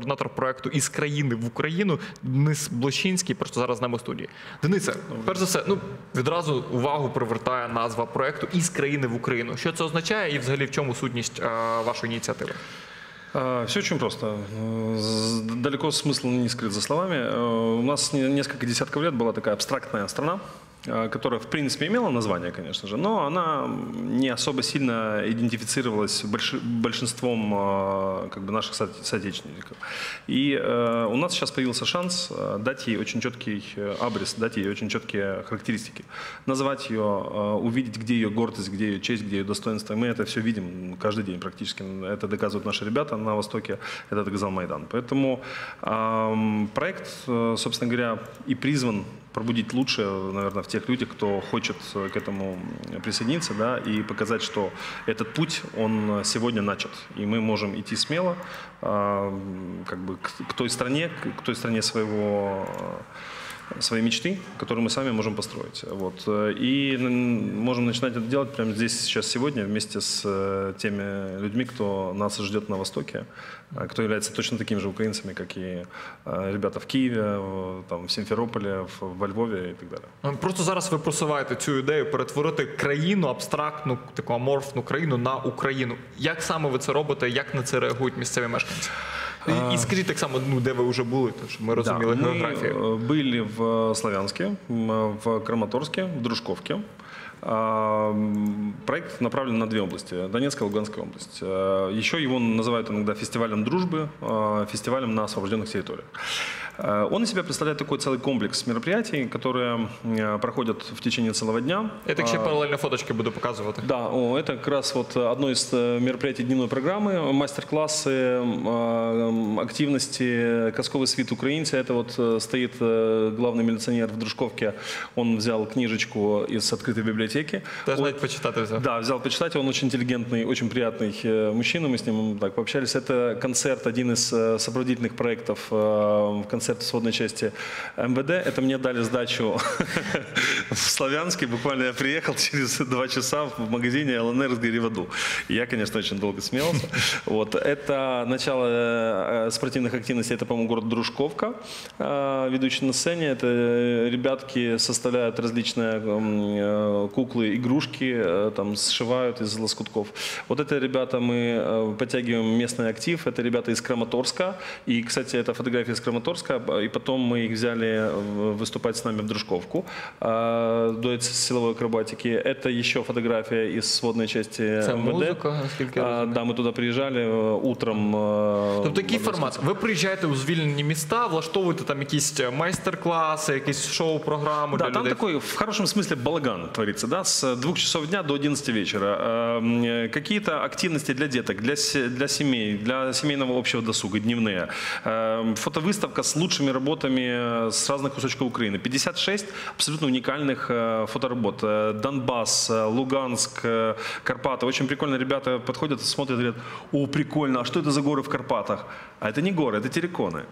координатор проекту із країни в Україну. Денис Блощинський, просто зараз з нами в студії. Денисе, перш за все, ну відразу увагу привертає назва проекту із країни в Україну. Що це означає, і взагалі в чому сутність е, вашої ініціативи? Все очень просто. Э, з- Далеко смысл не скрыт за словами. Э, У нас не- несколько десятков лет была такая абстрактная страна, э, которая, в принципе, имела название, конечно же, но она не особо сильно идентифицировалась больши- большинством э, как бы, наших со- соотечественников. И э, у нас сейчас появился шанс э, дать ей очень четкий э, абрис, дать ей очень четкие характеристики. Назвать ее, э, увидеть, где ее гордость, где ее честь, где ее достоинство. Мы это все видим каждый день практически. Это доказывают наши ребята на Востоке. Это доказал Майдан. Поэтому ам, проект, э, собственно говоря, и призван пробудить лучшее, наверное, в тех людях, кто хочет э, к этому присоединиться, да, и показать, что этот путь, он э, сегодня начат, и мы можем идти смело, а, как бы к, той стране, к, к той стране своего э, своей мечты, которую мы сами можем построить. Вот. Э, И м, можем начинать это делать прямо здесь, сейчас, сегодня, вместе с э, теми людьми, кто нас ждет на Востоке, э, кто является точно такими же украинцами, как и э, ребята в Киеве, в- там, в Симферополе, в- во Львове и так далее. Ну, Просто зараз ви просуваєте цю ідею перетворити країну, абстрактну, таку аморфну країну на Україну. Як саме ви це робите? Як на це реагують місцеві мешканці? І, і скажіть так само, ну де ви вже були, то щоб ми розуміли Да, мы географію. э, были в Славянске, м, в Краматорске, в Дружковке. А, м, Проект направлен на две области – Донецкая и Луганская область. Э, Еще его называют иногда фестивалем дружбы, э, фестивалем на освобожденных территориях. Э, Он из себя представляет такой целый комплекс мероприятий, которые э, проходят в течение целого дня. Я так ще А, паралельно фоточки буду показувати. да, о, это как раз вот одно из э, мероприятий дневной программы, мастер-классы, активности «Казковый свит украинцы». Это вот э, стоит э, главный милиционер в Дружковке, он взял книжечку из открытой библиотеки. Теж Он- навіть почитати взяв. да, взял почитать. Он очень интеллигентный, очень приятный э, мужчина. Мы с ним так пообщались. Это концерт, один из э, сопроводительных проектов э, концерт сводной части МВД. Это мне дали сдачу в Славянске. Буквально я приехал через два часа в магазине ЛНР «Сгори в аду». И Я, конечно, очень долго смеялся. Вот. Это начало э, спортивных активностей. Это, по-моему, город Дружковка, э, ведущий на сцене. Это ребятки составляют различные э, куклы, игрушки, там сшивают из лоскутков. Вот это ребята мы подтягиваем местный актив. Это ребята из Краматорска. И, кстати, это фотография из Краматорска. И потом мы их взяли э, выступать с нами в Дружковку. э, Дуэт силовой акробатики. Это еще фотография из сводной части Це МВД. музика, наскільки я А, розумію. Да, мы туда приезжали э, утром. э, Тобто який в формат? Ви приїжджаєте у звільнені міста, влаштовуєте там якісь е, майстер-класи, якісь шоу-програми Да, для там людей? такой, в хорошем смысле, балаган творится, да, с двух часов дня до 11 вечера. Эм, э, Какие-то активности для деток, для, се- для семей, для семейного общего досуга, дневные. Эм, Фотовыставка с лучшими работами э, с разных кусочков Украины. 56 абсолютно уникальных э, фоторабот. Э, Донбасс, Луганск, Карпаты. Очень прикольно. Ребята подходят, смотрят и говорят, о, прикольно, а что это за горы в Карпатах? А это не горы, это терриконы.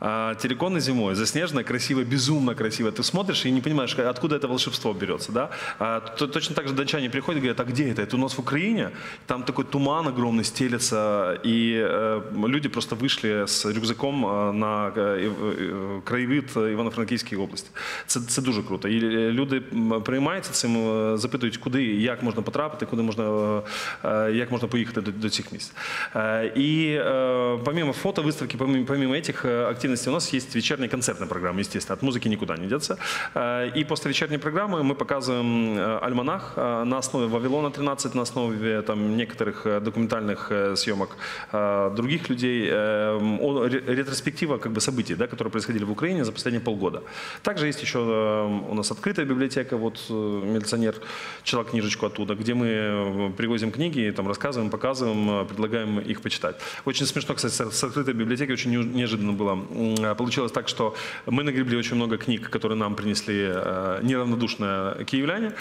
А, терриконы зимой, заснежено, красиво, безумно красиво. Ты смотришь и не понимаешь, откуда это волшебство берется, да? А, то- точно так же датчане приходят и говорят, а где это? Это у нас в Украине? Там такой туман огромный стелется, и э, люди просто вышли с рюкзаком э, на э, э, краєвид Івано-Франківської області. Це, це дуже круто. І е, люди м, переймаються цим, е, запитують, куди і як можна потрапити, куди можна, е, е, як можна поїхати до, до цих місць. Е, І е, помимо фото, выставки, помимо, помимо этих э, активностей, у нас есть вечерняя концертная программа, естественно, от музыки никуда не деться. Э, И после вечерней программы мы показываем э, альманах э, на основе Вавилона 13, на основе там, некоторых документальных съемок других людей, ретроспектива как бы, событий, да, которые происходили в Украине за последние полгода. Также есть еще у нас открытая библиотека, вот милиционер читал книжечку оттуда, где мы привозим книги, там рассказываем, показываем, предлагаем их почитать. Очень смешно, кстати, с открытой библиотеки очень неожиданно было. А, Получилось так, что мы нагребли очень много книг, которые нам принесли э, неравнодушные киевляне,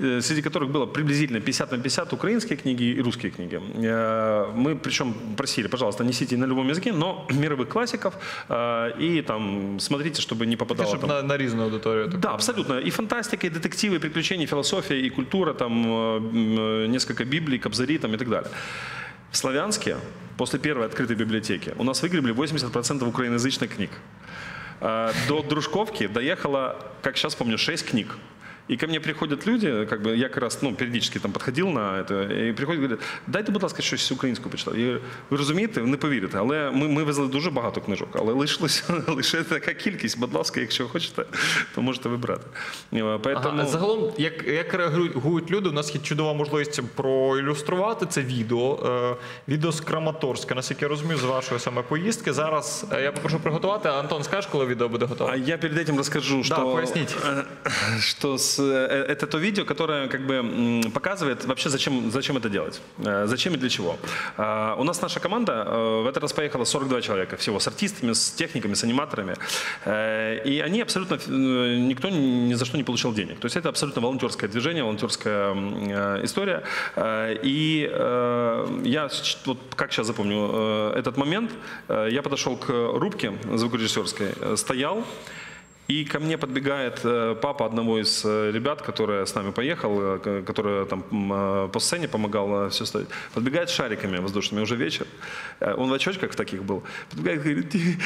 э, среди которых было приблизительно 50 на 50 украинские книги и русские книги. Э, Мы причем просили, пожалуйста, несите на любом языке, но мировых классиков э, и там смотрите, чтобы не попадало Щоб там на, на різну аудиторію. так. да, абсолютно. И фантастика, и детективы, и приключения, и философия, и культура, там э, э, несколько Библий, Кобзари там, и так далее. В Славянске после первой открытой библиотеки у нас выгребли 80% украиноязычных книг. А, До Дружковки доехало, как сейчас помню, 6 книг. И ко мне приходят люди, как бы я как раз ну, періодично там підходив на это, і приходять і говорять, дайте, будь ласка, щось українською почитати. Я говорю, ви розумієте, не повірите, але ми, ми везли дуже багато книжок, але лишилося лише така кількість. Будь ласка, якщо хочете, то можете вибрати. Е, Поэтому... Ага, загалом, як, як реагують люди, у нас є чудова можливість проілюструвати це відео. Е, відео з Краматорська, наскільки я розумію, з вашої саме поїздки. Зараз е, я попрошу приготувати, а Антон, скажеш, коли відео буде готове? А я перед этим расскажу, что, поясните. э, что с, э, это то видео, которое как бы показывает вообще, зачем, зачем это делать, Э, зачем и для чего. У нас наша команда э, в этот раз поехала 42 человека всего, с артистами, с техниками, с аниматорами. Э, И они абсолютно, э, никто ни за что не получал денег. То есть это абсолютно волонтерское движение, волонтерская э, история. Э, И э, я, вот как сейчас запомню э, этот момент, э, я подошел к рубке звукорежиссерской, э, стоял, и ко мне подбегает э, папа одного из э, ребят, который с нами поехал, э, который там по сцене помогал все ставить. Подбегает шариками воздушными, уже вечер. Он в очочках таких был. Подбегает и говорит, «Ты-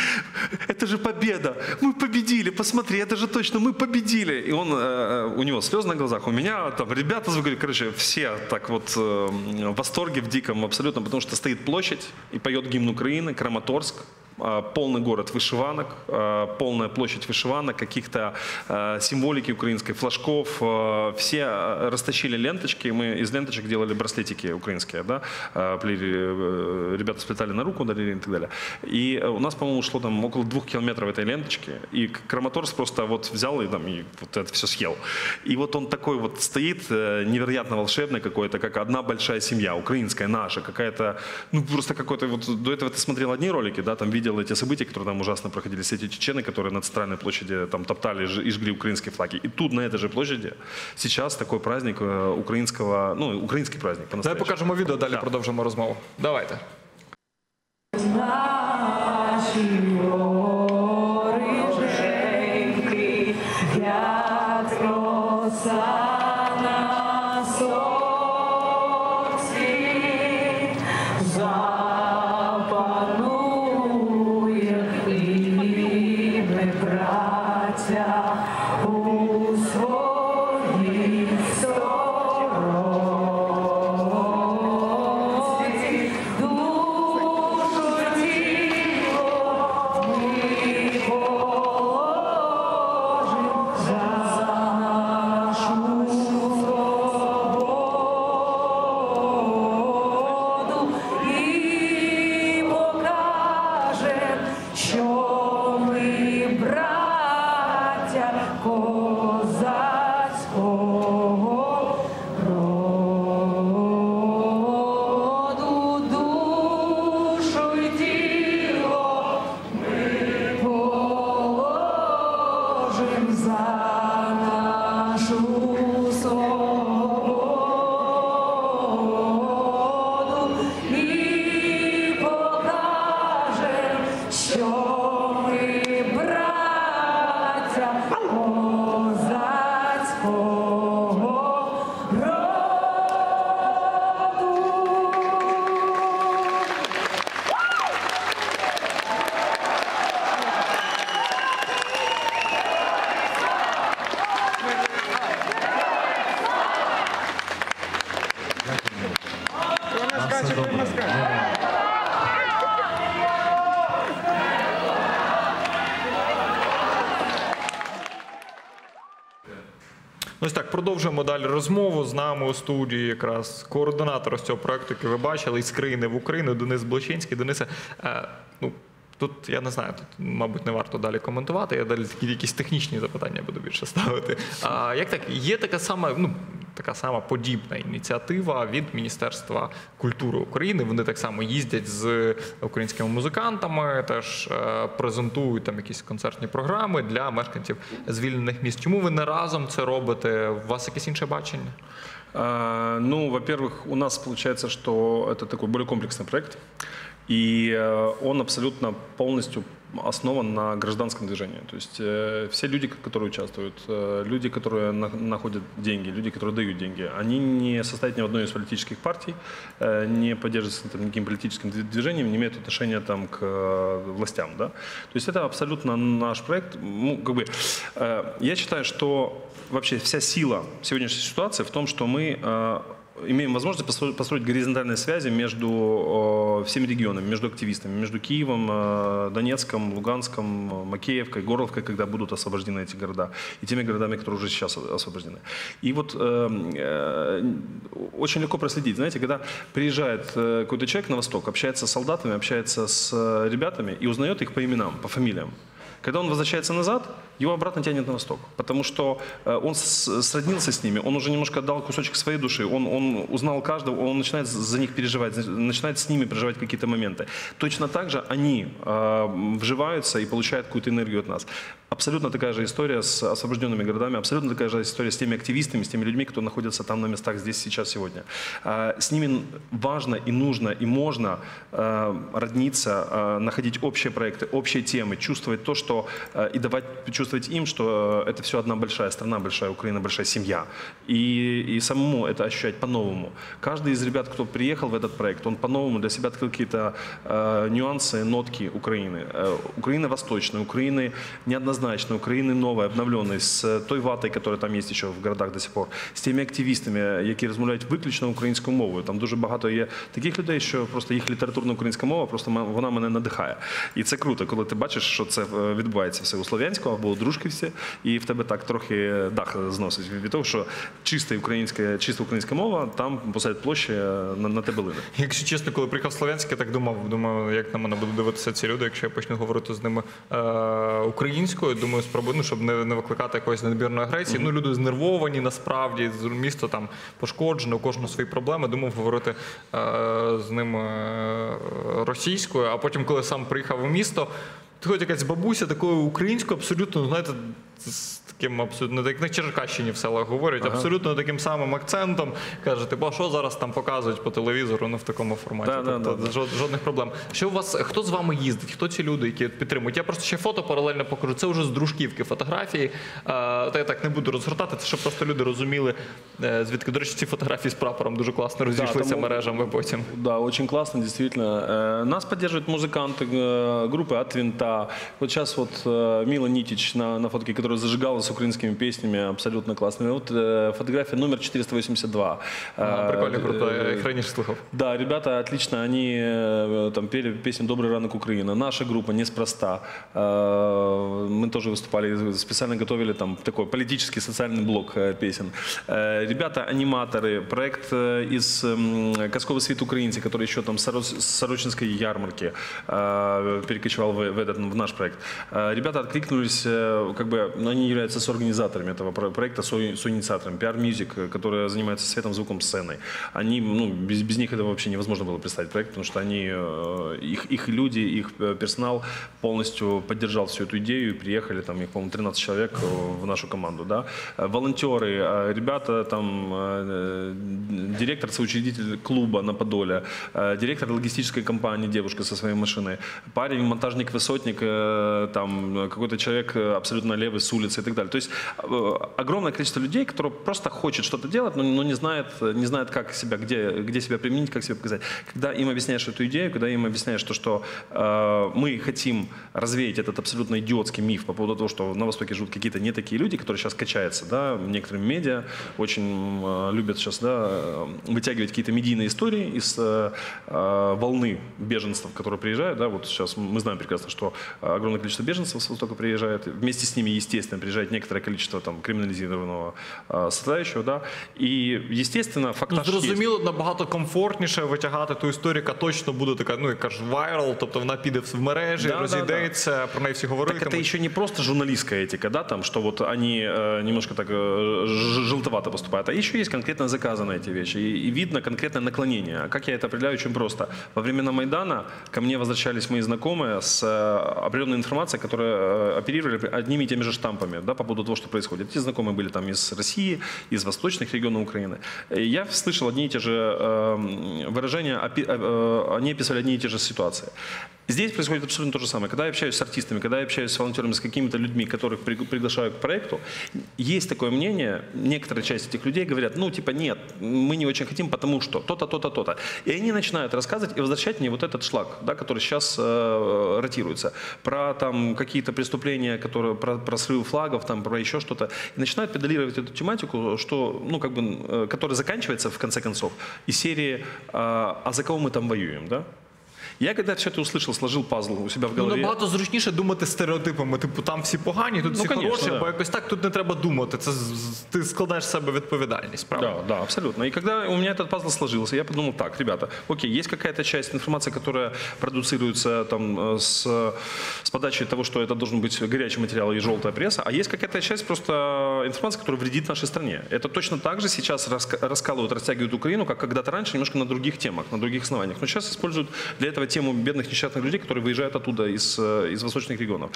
это же победа, мы победили, посмотри, это же точно, мы победили. И он, у него слезы на глазах, у меня там ребята, короче, все так вот в восторге, в диком абсолютно, потому что стоит площадь и поет гимн Украины, Краматорск, полный город вышиванок, а, полная площадь вышиванок, каких-то а, символики украинской, флажков. а, Все а, растащили ленточки, мы из ленточек делали браслетики украинские, да, а, э, ребята сплетали на руку, дарили и так далее. И э, у нас, по-моему, ушло там около двух километров этой ленточки, и К- Краматорск просто вот взял и там и вот это все съел. И вот он такой вот стоит, э, невероятно волшебный какой-то, как одна большая семья, украинская, наша, какая-то, ну просто какой-то вот, до этого ты смотрел одни ролики, да, там видел эти события, которые там ужасно проходили, все эти чечены, которые на центральной площади там топтали ж- и жгли украинские флаги. И тут на этой же площади сейчас такой праздник э, украинского, ну, украинский праздник Давай по-настоящему. покажемо відео, далі Да. продовжимо розмову. Давайте. Наші продовжуємо далі розмову. З нами у студії якраз координатор з цього проекту, який ви бачили, із країни в Україну, Денис Блочинський. Денисе, е, ну, тут я не знаю, тут, мабуть, не варто далі коментувати. Я далі такі якісь технічні запитання буду більше ставити. А як так, є така сама, ну, така сама подібна ініціатива від Міністерства культури України. Вони так само їздять з українськими музикантами, теж е, презентують там якісь концертні програми для мешканців звільнених міст. Чому ви не разом це робите? У вас якесь інше бачення? А, Ну, во-первых, у нас получается, что это такой более комплексный проект, И э, он абсолютно полностью основан на гражданском движении. То есть э, все люди, которые участвуют, э, люди, которые на- находят деньги, люди, которые дают деньги, они не состоят ни в одной из политических партий, э, не поддерживаются там, никаким политическим дви- движением, не имеют отношения там, к э, властям. Да? То есть это абсолютно наш проект. Ну, как бы, э, я считаю, что вообще вся сила сегодняшней ситуации в том, что мы э, имеем возможность построить, горизонтальные связи между всеми регионами, между активистами, между Киевом, э, Донецком, Луганском, Макеевкой, Горловкой, когда будут освобождены эти города, и теми городами, которые уже сейчас освобождены. И вот э, э, очень легко проследить, знаете, когда приезжает какой-то человек на восток, общается с солдатами, общается с ребятами и узнает их по именам, по фамилиям. Когда он возвращается назад, его обратно тянет на восток, потому что э, он сроднился с ними, он уже немножко отдал кусочек своей души, он, он узнал каждого, он начинает за них переживать, начинает с ними переживать какие-то моменты. Точно так же они э, вживаются и получают какую-то энергию от нас. Абсолютно такая же история с освобожденными городами, абсолютно такая же история с теми активистами, с теми людьми, кто находится там на местах здесь, сейчас, сегодня. Э, С ними важно и нужно и можно э, родниться, э, находить общие проекты, общие темы, чувствовать то, что и давать чувствовать им, что это все одна большая страна, большая Украина, большая семья. И, и самому это ощущать по-новому. Каждый из ребят, кто приехал в этот проект, он по-новому для себя открыл какие-то нюансы, нотки Украины. Украины восточной, Украины неоднозначной, Украины новой, обновленной, з той ватой, которая там є ще в городах до сих пор, з тими активістами, які розмовляють виключно українською мовою. Там дуже багато є таких людей, що просто їх літературна українська мова, просто вона мене надихає. І це круто, коли ти бачиш, що це е, відбувається все у Слов'янському або у Дружківці, і в тебе так трохи дах зносить від того, що чиста українська, чиста українська мова там посеред площі е, на, на тебе лине. Якщо чесно, коли приїхав Слов'янськ, я так думав, думаю, як на мене будуть дивитися ці люди, якщо я почну говорити з ними е, українською. Думаю, спробую, ну, щоб не, не викликати якоїсь надмірної агресії. Ну, люди знервовані насправді, з- місто там пошкоджено, у кожного свої проблеми. Думав говорити е, з ним е, російською, а потім, коли сам приїхав у місто. Приходить якась бабуся такою українською, абсолютно, знаєте, з таким абсолютно, так як на Черкащині в селах говорять, абсолютно таким самим акцентом. Каже, типу, а що зараз там показують по телевізору, ну в такому форматі. Да, да, тобто, да, да. жод- жодних проблем. Що у вас, хто з вами їздить? Хто ці люди, які підтримують? Я просто ще фото паралельно покажу. Це вже з дружківки фотографії. Е, Та я так не буду розгортати, це щоб просто люди розуміли, е, звідки, до речі, ці фотографії з прапором дуже класно розійшлися тому- мережами потім. Да, очень классно, действительно. Э, Нас поддерживают музыканты э, группы «От винта». Вот сейчас вот э, Мила Нитич на, на фотке, которая зажигала с украинскими песнями, абсолютно классными. Вот э, фотография номер 482. Ага, Э, Прикольно, круто. Я э, раніше слухав. Да, ребята отлично, они э, там пели песню «Добрый ранок, Украина». Наша группа неспроста. Э, Мы тоже выступали, специально готовили там такой политический, социальный блок э, песен. Э, Ребята аниматоры, проект э, из «Казковый свет украинцы», который еще там с Сорочинской ярмарки э, перекочевал в, этот, в наш проект. Э, Ребята откликнулись, э, как бы, ну, они являются соорганизаторами этого про- проекта, со- соинициаторами. PR Music, э, которая занимается светом, звуком, сценой. Они, ну, без, без них это вообще невозможно было представить проект, потому что они, э, их, их люди, их э, персонал полностью поддержал всю эту идею и приехали, там, их, по-моему, 13 человек в нашу команду, да. Волонтеры, ребята, там, директор, соучредитель клуба на Подоле, директор логистической компании, девушка со своей машиной, парень, монтажник, высотник, э, там, какой-то человек абсолютно левый с улицы и так далее. То есть э, огромное количество людей, которые просто хочет что-то делать, но, но не знает, не знает, как себя, где, где себя применить, как себя показать. Когда им объясняешь эту идею, когда им объясняешь то, что э, мы хотим развеять этот абсолютно идиотский миф по поводу того, что на Востоке живут какие-то не такие люди, которые сейчас качаются, да, некоторые медиа очень э, любят сейчас, да, э, вытягивать какие-то медийные истории из э, э, волны беженцев, которые приезжают, да, вот сейчас мы знаем прекрасно, что огромное количество беженцев с Востока приезжает, вместе с ними, естественно, приезжает некоторое количество там криминализированного э, составляющего, да, и, естественно, Ну, фактаж есть. зрозуміло, набагато комфортніше витягати ту історію, яка точно буде така, ну як кажуть, вайрал, тобто вона піде в мережі, Да, да, розійдеться, про неї всі Так говоритимуть. это еще не просто журналистская этика, да, там, что вот они э, немножко так э, ж- желтовато поступают, а еще есть конкретно заказаны эти вещи, и, и видно конкретное наклонение. А как я это определяю? Очень просто. Во времена Майдана ко мне возвращались мои знакомые с э, определенной информацией, которые э, оперировали одними и теми же штампами, да, по поводу того, что происходит. Эти знакомые были там из России, из восточных регионов Украины. Я слышал одни и те же э, выражения, э, они описывали одни и те же ситуации. Здесь происходит абсолютно то же самое. Когда я общаюсь с артистами, когда я общаюсь с волонтерами, с какими-то людьми, которых при- приглашаю к проекту, есть такое мнение, некоторая часть этих людей говорят, ну, типа, нет, мы не очень хотим, потому что то-то, то-то, то-то. И они начинают рассказывать и возвращать мне вот этот шлак, да, который сейчас э, ротируется, про там какие-то преступления, которые, про, про срыв флагов, там, про еще что-то. И начинают педалировать эту тематику, что, ну, как бы, э, которая заканчивается, в конце концов, из серии «А а за кого мы там воюем?», да? Я когда все это услышал, сложил пазл у себя в Ну, голове. набагато зручніше думати стереотипами. Типу, там всі погані, тут Ну, всі конечно, хороші, да. або якось так, тут не треба думати. Це з- з- ти складаєш з себе відповідальність, правда? Да, да, абсолютно. И когда у меня этот пазл сложился, я подумал, так, ребята, окей, есть какая-то часть информации, которая продуцируется там э, с, с подачи того, что это должен быть горячий материал и желтая пресса, а есть какая-то часть просто информации, которая вредит нашей стране. Это точно так же сейчас раска- раскалывают, растягивают Украину, как когда-то раньше, немножко на других темах, на других основаниях. Но сейчас используют для этого тему бедных несчастных людей, которые выезжают оттуда из, э, из восточных регионов.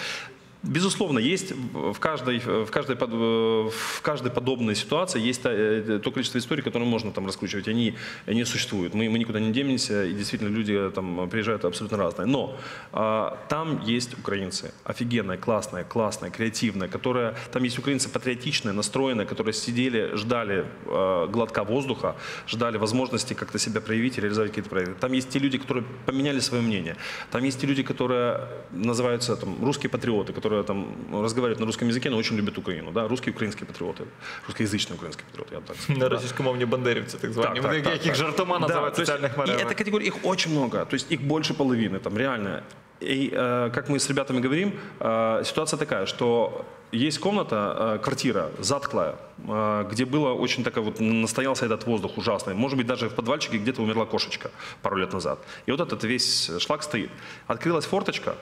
Безусловно, есть в каждой, в, каждой, в каждой подобной ситуации есть та- э, то количество историй, которые можно там раскручивать. Они, они существуют. Мы, мы никуда не денемся, и действительно люди э, там приезжают абсолютно разные. Но а, там есть украинцы, офигенные, классные, классные, креативные, которые, там есть украинцы патриотичные, настроенные, которые сидели, ждали э, глотка воздуха, ждали возможности как-то себя проявить реализовать какие-то проекты. Там есть те люди, которые поменяли свое мнение. Там есть те люди, которые называются там, русские патриоты, которые там разговаривают на русском языке, но очень любят Украину. Да? Русские украинские патриоты. Русскоязычные украинские патриоты, я бы так сказал. На да. російськомовні бандерівці, так звані, Так, так, Вони- так, яких так. жартома Да, називають в то есть соціальних И мережах. эта категория, их очень много, то есть их больше половины, там реально. И э, как мы с ребятами говорим, э, ситуация такая, что есть комната, э, квартира затклая, э, где было очень такая вот, настоялся этот воздух ужасный. Может быть, даже в подвальчике где-то умерла кошечка пару лет назад. И вот этот весь шлак стоит. Открылась форточка,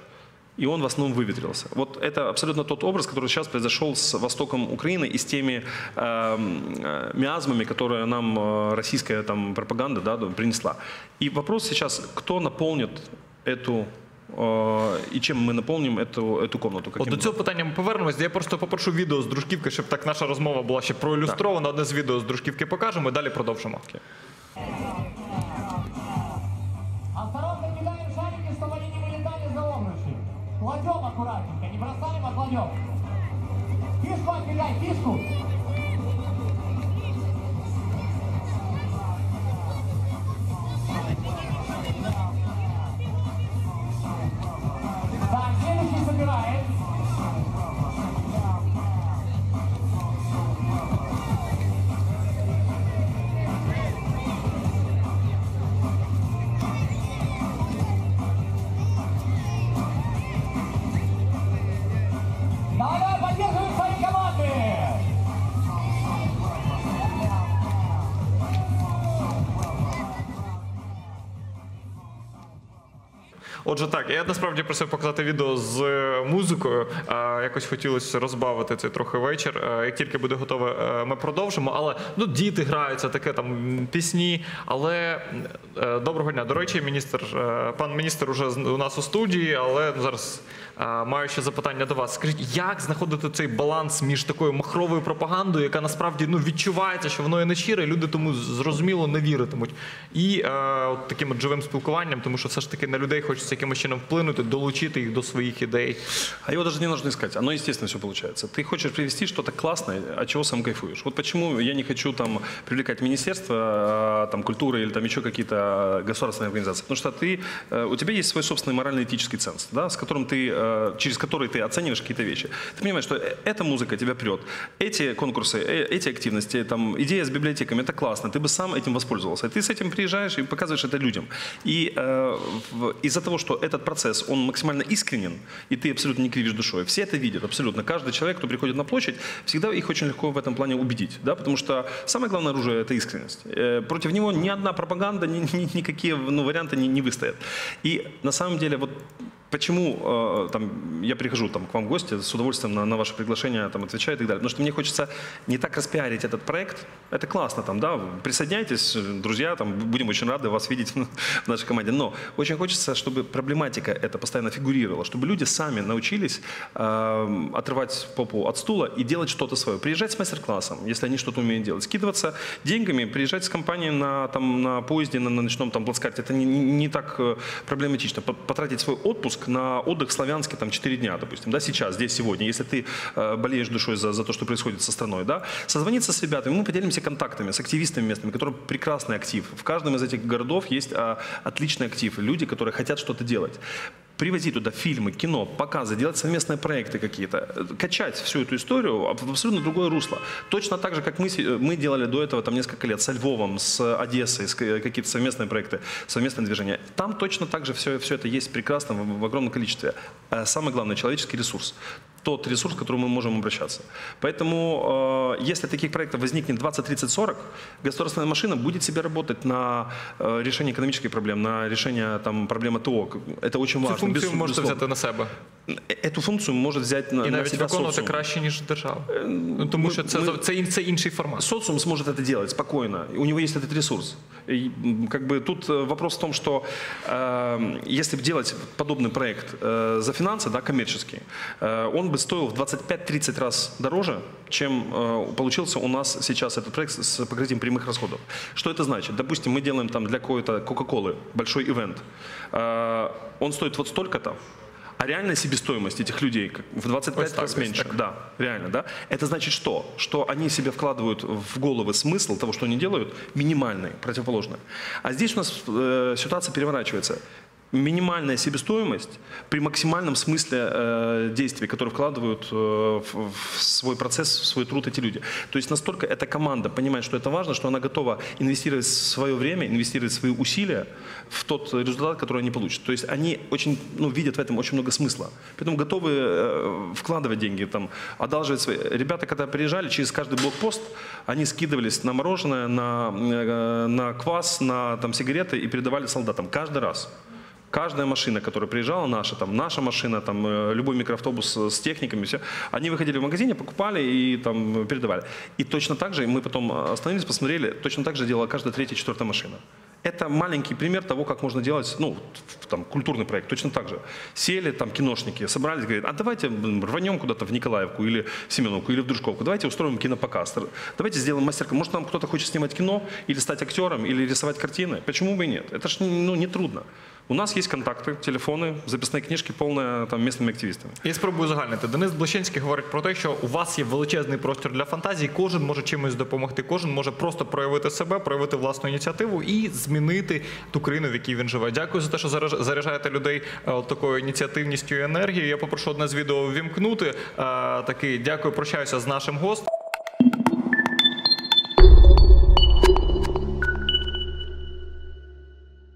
и он в основном выветрился. Вот это абсолютно тот образ, который сейчас произошел с востоком Украины и с теми эм, э, миазмами, которые нам э, российская там, пропаганда да, принесла. И вопрос сейчас, кто наполнит эту э, и чем мы наполним эту, эту комнату? От Каким до цього питання ми повернемось. Я просто попрошу відео з дружківки, щоб так наша розмова була ще проілюстрована. Одне з відео з дружківки покажемо і далі продовжимо. Осторожно 太痛 Отже, так, я насправді просив показати відео з е, музикою. Е, Якось хотілося розбавити цей трохи вечір. Е, Як тільки буде готове, ми продовжимо. Але ну, діти граються, таке там пісні. Але доброго дня. До речі, міністр, пан міністр уже у нас у студії, але зараз маю ще запитання до вас. Скажіть, як знаходити цей баланс між такою махровою пропагандою, яка насправді ну, відчувається, що воно є нечире, і люди тому зрозуміло не віритимуть. І е, от таким от живим спілкуванням, тому що все ж таки на людей хочеться якимось чином вплинути, долучити їх до своїх ідей. А его даже не нужно искать. Оно, естественно, все получается. Ты хочешь привести что-то классное, от чего сам кайфуешь. Вот почему я не хочу там привлекать министерство а, там, культуры или там еще какие-то государственные организации. Потому что ты, э, у тебя есть свой собственный морально-этический ценз, да, с которым ты, э, через который ты оцениваешь какие-то вещи. Ты понимаешь, что э- эта музыка тебя прет, эти конкурсы, э, эти активности, там, идея с библиотеками, это классно, ты бы сам этим воспользовался. Ты с этим приезжаешь и показываешь это людям. И э, из-за того, что этот процесс, он максимально искренен, и ты абсолютно не кривишь душой, все это видят, абсолютно. Каждый человек, кто приходит на площадь, всегда их очень легко в этом плане убедить, да, потому что самое главное оружие – это искренность. Э, Против него ни одна пропаганда, ни, ни- никакие ну, варианты не, не выстоят. И на самом деле вот Почему э, там, я прихожу там, к вам в гости, с удовольствием на, на ваше приглашение там, отвечаю и так далее? Потому что мне хочется не так распиарить этот проект. Это классно, там, да, присоединяйтесь, друзья, там, будем очень рады вас видеть в нашей команде. Но очень хочется, чтобы проблематика эта постоянно фигурировала, чтобы люди сами научились э, отрывать попу от стула и делать что-то свое. Приезжать с мастер-классом, если они что-то умеют делать. Скидываться деньгами, приезжать с компанией на, там, на поезде, на, на ночном там, плацкарте. Это не, не, так э, проблематично. По- Потратить свой отпуск на отдых в Славянске там 4 дня, допустим, да, сейчас, здесь, сегодня, если ты э, болеешь душой за, за то, что происходит со страной, да, созвониться с ребятами, мы поделимся контактами, с активистами местными, которые прекрасный актив. В каждом из этих городов есть а, отличный актив, люди, которые хотят что-то делать привозить туда фильмы, кино, показы, делать совместные проекты какие-то, э, качать всю эту историю в абсолютно другое русло. Точно так же, как мы, се- мы делали до этого там несколько лет со Львовом, с Одессой, с к- какие-то совместные проекты, совместное движение. Там точно так же все, все это есть прекрасно в, в огромном количестве. Самое главное, человеческий ресурс тот ресурс, к которому мы можем обращаться. Поэтому, э, если таких проектов возникнет 20, 30, 40, государственная машина будет себе работать на э, решение экономических проблем, на решение там, проблемы ТО. Это очень Цю важно. функцію Без- можете взяти на себе. Э, Эту функцию может взять на, І на навіть себя виконувати социум. краще, ніж держава. Ну, тому ми- що це, ми- це, ін- це інший формат. Социум сможет это делать спокойно. У него есть этот ресурс. И, м, как бы тут э, вопрос в том, что э, если бы делать подобный проект э, за финансы, да, коммерческий, э, он бы стоил в 25-30 раз дороже, чем э, получился у нас сейчас этот проект с покрытием прямых расходов. Что это значит? Допустим, мы делаем там для какой-то Кока-Колы большой ивент. Э, он стоит вот столько-то, а реальная себестоимость этих людей в 25 Ось так, раз меньше. так. Да, реально, да. Это значит что? Что они себе вкладывают в головы смысл того, что они делают, минимальный, противоположный. А здесь у нас э, ситуация переворачивается. Минимальная себестоимость при максимальном смысле э, действий, которые вкладывают э, в, в свой процесс, в свой труд эти люди. То есть настолько эта команда понимает, что это важно, что она готова инвестировать свое время, инвестировать свои усилия в тот результат, который они получат. То есть они очень, ну, видят в этом очень много смысла. Поэтому готовы э, вкладывать деньги, там, одалживать свои. Ребята, когда приезжали, через каждый блокпост, они скидывались на мороженое, на, э, на квас, на там, сигареты и передавали солдатам каждый раз. Каждая машина, которая приезжала, наша, там, наша машина, там, э, любой микроавтобус э, с техниками, все, они выходили в магазине, покупали и там передавали. И точно так же мы потом остановились, посмотрели, точно так же делала каждая третья, четвертая машина. Это маленький пример того, как можно делать, ну, там, культурный проект, точно так же. Сели там киношники, собрались, говорят, а давайте рванем куда-то в Николаевку или в Семеновку или в Дружковку, давайте устроим кинопоказ, давайте сделаем мастер Может, нам кто-то хочет снимать кино или стать актером, или рисовать картины? Почему бы и нет? Это же ну, не трудно. У нас есть контакты, телефоны, записные книжки, полные там местными активистами. Я спробую загальнити. Денис Блощинський говорить про те, що у вас є величезний простір для фантазії, кожен може чимось допомогти, кожен може просто проявити себе, проявити власну ініціативу і змінити ту країну, в якій він живе. Дякую за те, що заряж- заряджаєте людей е, такою ініціативністю і енергією. Я попрошу одне з відео ввімкнути. Е, Такий дякую, прощаюся з нашим гостем.